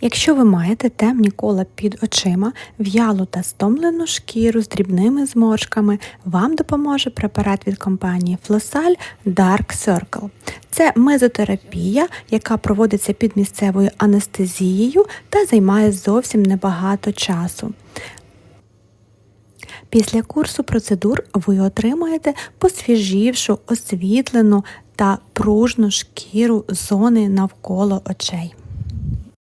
Якщо ви маєте темні кола під очима, в'ялу та стомлену шкіру з дрібними зморшками, вам допоможе препарат від компанії Flossal Dark Circle. Це мезотерапія, яка проводиться під місцевою анестезією та займає зовсім небагато часу. Після курсу процедур ви отримаєте посвіжівшу, освітлену та пружну шкіру зони навколо очей.